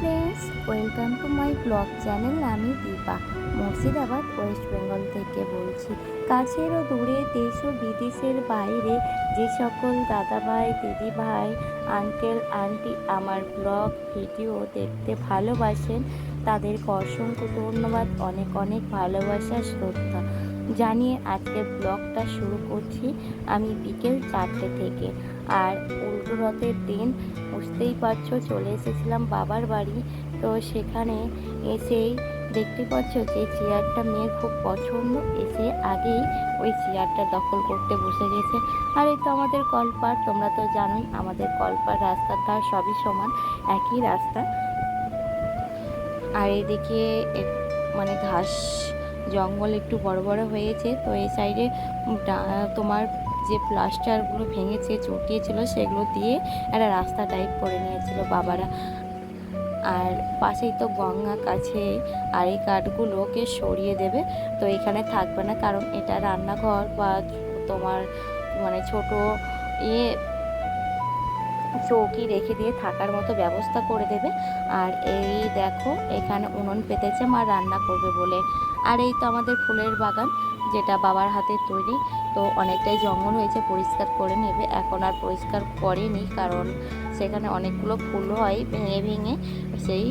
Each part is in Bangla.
Friends welcome to my blog channel আমি দীপা, মুর্শিদাবাদ ওয়েস্ট বেঙ্গল থেকে বলছি। কাছের ও দূরে দেশ ও বিদেশের বাইরে যে সকল দাদাভাই, দিদিভাই আঙ্কেল আন্টি আমার ব্লগ ভিডিও দেখতে ভালোবাসেন, তাদেরকে অসংখ্য ধন্যবাদ, অনেক অনেক ভালোবাসা, শ্রদ্ধা। জানিয়ে আজকে ব্লগটা শুরু করছি আমি বিকেল চারটে থেকে। আর উল্টো রথের দিন বুঝতেই পারছ, চলে এসেছিলাম বাবার বাড়ি। তো সেখানে এসেই দেখতে পাচ্ছ যে চেয়ারটা মেয়ের খুব পছন্দ। এসে আগেই ওই চেয়ারটা দখল করতে বসে গেছে। আর এই তো আমাদের কলপার তোমরা তো জানোই আমাদের কলপার রাস্তার ধার সবই সমান, একই রাস্তা। আর এদিকে মানে ঘাস জঙ্গল একটু বড় বড় হয়েছে, তো এই সাইডে তোমার যে প্লাস্টারগুলো ভেঙেছে, চটিয়েছিল, সেগুলো দিয়ে একটা রাস্তা টাইপ করে নিয়েছিল বাবারা। আর পাশেই তো গঙ্গা কাছে, আর এই কাঠগুলোকে সরিয়ে দেবে, তো এখানে থাকবে না, কারণ এটা রান্নাঘর বা তোমার মানে ছোট ইয়ে চৌকি রেখে দিয়ে থাকার মতো ব্যবস্থা করে দেবে। আর এই দেখো, এখানে উনুন পেতেছে, মা রান্না করবে বলে। আর এই তো আমাদের ফুলের বাগান, যেটা বাবার হাতে তৈরি। তো অনেকটাই জঙ্গল হয়েছে, পরিষ্কার করে নেবে। এখন আর পরিষ্কার করেনি, কারণ সেখানে অনেকগুলো ফুল হয় ভেঙে ভেঙে। সেই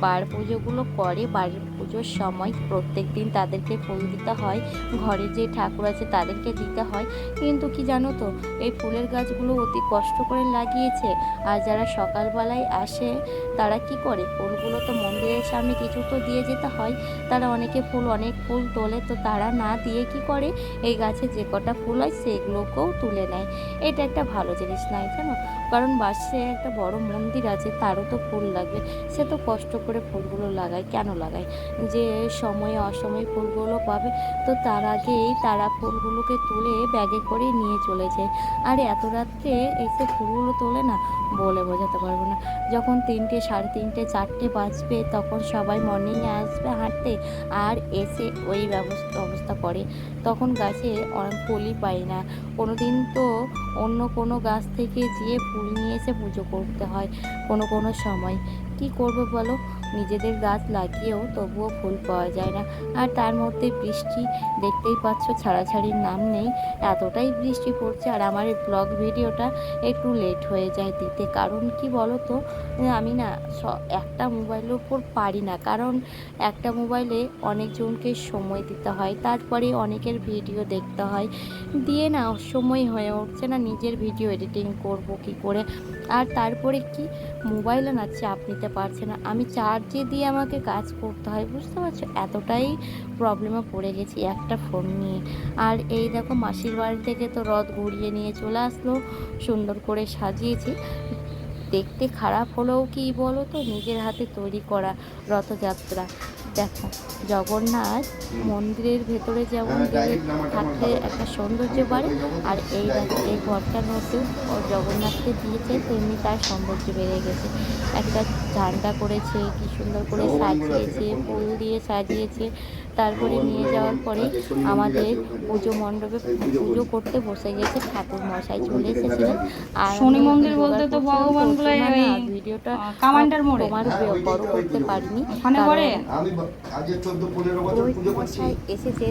বার পুজোগুলো করে বাড়ির পুজোর সময় প্রত্যেক দিন তাদেরকে ফুল দিতে হয়। ঘরে যে ঠাকুর আছে তাদেরকে দিতে হয়। কিন্তু কি জানো তো, এই ফুলের গাছগুলো অতি কষ্ট করে লাগিয়েছে। আর যারা সকালবেলায় আসে, তারা কি করে? ফুলগুলো তো মন্দিরের সামনে কিছু তো দিয়ে যেতে হয়। তারা অনেকে ফুল, অনেক ফুল তোলে। তো তারা না দিয়ে কি করে? এই গাছে যে কটা ফুল হয়, সেগুলোকেও তুলে নেয়। এটা একটা ভালো জিনিস নয় জানো? কারণ বাসে একটা বড় মন্দির আছে, তারও তো ফুল লাগবে। সে তো কষ্ট করে ফুলগুলো লাগায়, কেন লাগায়? যে সময়ে অসময়ে ফুলগুলো পাবে, তো তার আগেই তারা ফুলগুলোকে তুলে ব্যাগে করে নিয়ে চলে যায়। আর এত রাত্রে এসে ফুলগুলো তোলে না, বলে বোঝাতে পারব না। যখন তিনটে, সাড়ে তিনটে, চারটে বাজবে, তখন সবাই মর্নিংয়ে আসবে হাঁটতে, আর এসে ওই ব্যবস্থা পড়ে। তখন গাছে ফুলই পাই না। কোনো দিন তো অন্য কোনো গাছ থেকে যেয়ে ফুল নিয়ে এসে পুজো করতে হয় কোনো কোনো সময়। কি করবে বলো? নিজেদের গাছ লাগিয়েও তবুও ফুল পাওয়া যায় না। আর তার মধ্যে বৃষ্টি দেখতেই পাচ্ছ, ছাড়াছাড়ির নাম নেই। এতটাই বৃষ্টি পড়ছে আর আমার এই ব্লগ ভিডিওটা একটু লেট হয়ে যায় দিতে। কারণ কি বলো তো আমি না একটা মোবাইলের উপর পারি না। কারণ একটা মোবাইলে অনেকজনকে সময় দিতে হয় তারপরে অনেকের ভিডিও দেখতে হয়। দিয়ে না সময় হয়ে উঠছে না, নিজের ভিডিও এডিটিং করব কি করে? আর তারপরে কি? মোবাইলও না, চাপ নিতে পারছে না। আমি চার্জে দিয়ে আমাকে কাজ করতে হয়, বুঝতে পারছ? এতটাই প্রবলেমে পড়ে গেছি একটা ফোন নিয়ে। আর এই দেখো মাসির বাড়ি থেকে তো রথ ঘুরিয়ে নিয়ে চলে আসলো, সুন্দর করে সাজিয়েছি। দেখতে খারাপ হলেও কি বলো তো, নিজের হাতে তৈরি করা রথযাত্রা। দেখো জগন্নাথ মন্দিরের ভেতরে যেমন থাকলে থাকতে একটা সৌন্দর্য বাড়ে আর এই এই ঘরটার মধ্যে ও জগন্নাথকে দিয়েছে তেমনি তার সৌন্দর্য বেড়ে গেছে। একটা ঝান্ডা করেছে কি সুন্দর করে সাজিয়েছে ফুল দিয়ে সাজিয়েছে। তারপরে নিয়ে যাওয়ার পরে আমাদের পুজো মণ্ডপে পুজো করতে বসে গেছে ঠাকুর মশাই চলে এসেছিলেন। আর শনি মন্দির বলতে তো ভগবান ভিডিওটা কামান্ডার মোড়ে। তোমার বড় করতে পারিনি। ওখানে পরে আমি ব- আজকে চোদ্দ পনেরো বছর পুজো করছি। এসেছে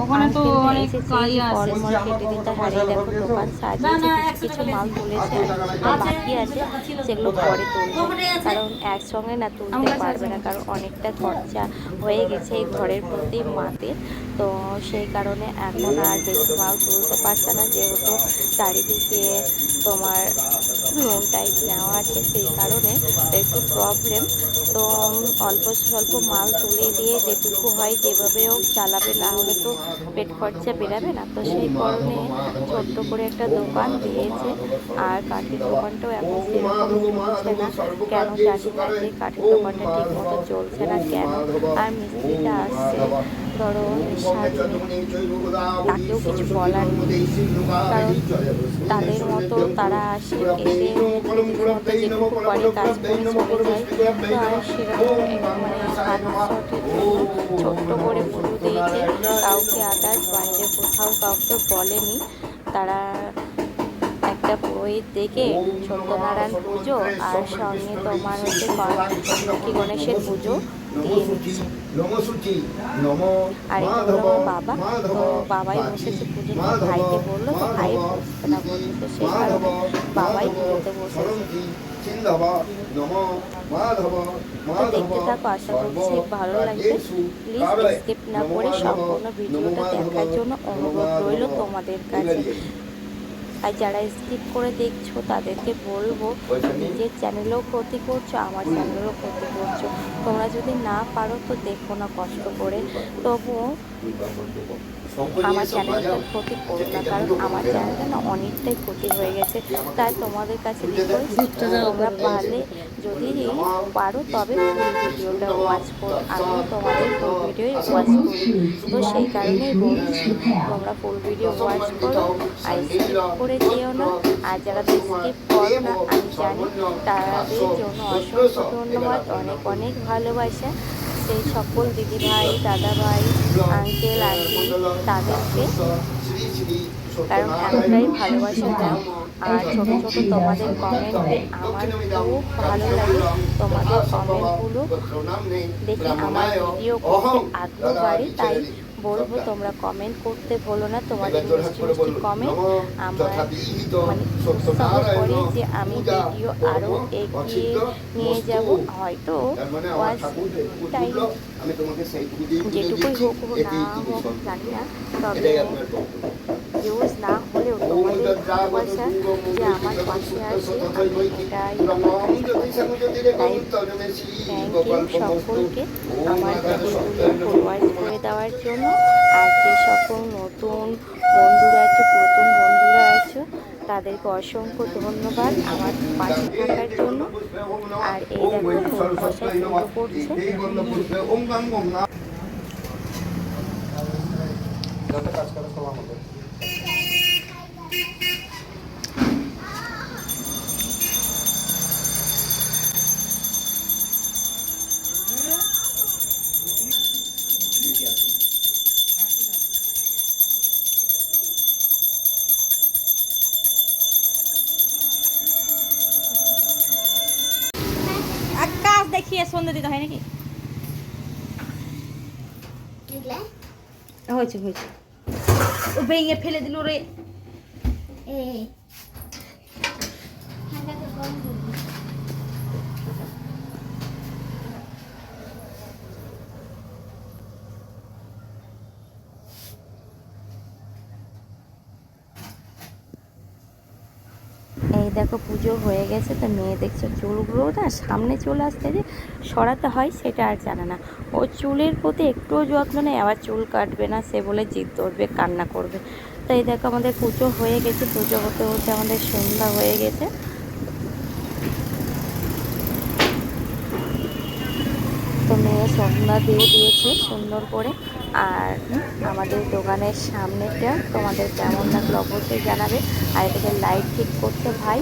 ওখানে তো অনেক কাজ আছে কেটে দিতে এই দেখো দোকান সাজিয়েছে কিছু কিছু মাল তুলেছে আর বাকি আছে সেগুলো পরে তুলবে। কারণ একসঙ্গে না তুলতে পারবে না কারণ অনেকটা খরচা হয়ে গেছে এই ঘরের প্রতি মাতে তো সেই কারণে এখন আর বেশি মাল তুলতে পারছে না যেহেতু চারিদিকে তোমার লোন টাইপ নেওয়া আছে সেই কারণে একটু প্রবলেম তো অল্প স্বল্প মাল তুলে দিয়ে যেটুকু হয় যেভাবে হোক চালাবে, না হলে তো পেট খরচা বেরাবে না। তো সেই কারণে ছোট্ট করে একটা দোকান দিয়েছে। আর কাঠের দোকানটাও এখন সেরকম চলছে না। কেন না যে কাঠের দোকানটা ঠিক মতো চলছে না কেন। আর মিস্ত্রিটা আসছে। ধরো তাকেও কিছু বলার নেই। কারণ তাদের মতো তারা আসে এসে যেটুকু করে কাজ মানে ছোট্ট করে পুজো দিয়েছে কাউকে আদার্স বাইরে কোথাও কাউকে বলেনি। তারা একটা পুরোহিত দেখে সত্যনারায়ণ পুজো আর সঙ্গে তোমার হচ্ছে লক্ষ্মী গণেশের পুজো দিয়ে নিচ্ছে আর এটা হলো বাবা তো বাবাই বসেছে পুজো ভাইকে বলল তো ভাই বসতে না বলল তো সেই কারণে বাবাই পুজোতে বসেছে। দেখতে থাকো, আশা করছি ভালো লাগবে। প্লিজ স্কিপ না করে সম্পূর্ণ ভিডিওটা দেখার জন্য অনুরোধ রইল তোমাদের কাছে। আর যারা স্কিপ করে দেখছ তাদেরকে বলব নিজের চ্যানেলেও ক্ষতি করছ আমার চ্যানেলেও ক্ষতি করছ। তোমরা যদি না পারো তো দেখো না কষ্ট করে। তবুও আমার চ্যানেলটা ক্ষতি করো না কারণ আমার চ্যানেলটা না অনেকটাই ক্ষতি হয়ে গেছে। তাই তোমাদের কাছে তোমরা পারলে যদি পারো, তবে ফুল ভিডিওটা ওয়াচ করো। আমি তোমাদের ফুল ভিডিওই ওয়াচ করি তো সেই কারণেই বলছি, তোমরা ফুল ভিডিও ওয়াচ করো। আর স্কিপ করে যেও না। আর যারা স্কিপ করো না, আমি জানি তাদের জন্য অসংখ্য ধন্যবাদ, অনেক অনেক ভালোবাসা। সেই সকল দিদিভাই, দাদাভাই আঙ্কেল আন্টি তাদেরকে কারণ এতটাই ভালোবাসা দাও। আর ছোট ছোট তোমাদের কমেন্টে আমার খুব ভালো লাগে তোমাদের কমেন্টগুলো দেখে আমার ভিডিও করতে আগ্রহ বাড়ে তাই বলব তোমরা কমেন্ট করতে বলো না, তোমাদের মিষ্টি মিষ্টি কমেন্ট আমার মানে উৎসাহ করে যে আমি ভিডিও আরও এগিয়ে নিয়ে যাব। হয়তো ওয়াচ টাইম যেটুকুই হোক, না হোক, জানি না। তবে। ভিউজ না হলেও তোমাদের ভালোবাসা যে আমার পাশে আসে আমি এটাই থ্যাংক ইউ সকলকে আমার ভিডিওগুলো ফলোয়ার করে দেওয়ার জন্য আর যে সকল নতুন বন্ধুরা আছে প্রথম বন্ধুরা আছো তাদেরকে অসংখ্য ধন্যবাদ আমার পাশে থাকার জন্য। আর এই দেখো ফুল পুজো করছে। কাজ করে সন্ধ্যে দিতে হয় নাকি? হয়েছে হয়েছে। ও ভেঙে ফেলে দিল রে। এই দেখো পুজো হয়ে গেছে, তো মেয়ে দেখছ চুলগুলো না সামনে চলে আসতে যে সরাতে হয় সেটা আর জানে না। ও চুলের প্রতি একটুও যত্ন নেই আবার চুল কাটবে না, সে বলে জিদ ধরবে, কান্না করবে। তো এই দেখো আমাদের পুজো হয়ে গেছে, পুজো হতে হতে আমাদের সন্ধ্যা হয়ে গেছে। তো মেয়ে সন্ধ্যা দিয়ে দিয়েছে সুন্দর করে, আর আমাদের দোকানের সামনেটা তোমাদের কেমন লাগল অবশ্যই জানাবে, আর এটাকে লাইট ঠিক করতে ভাই।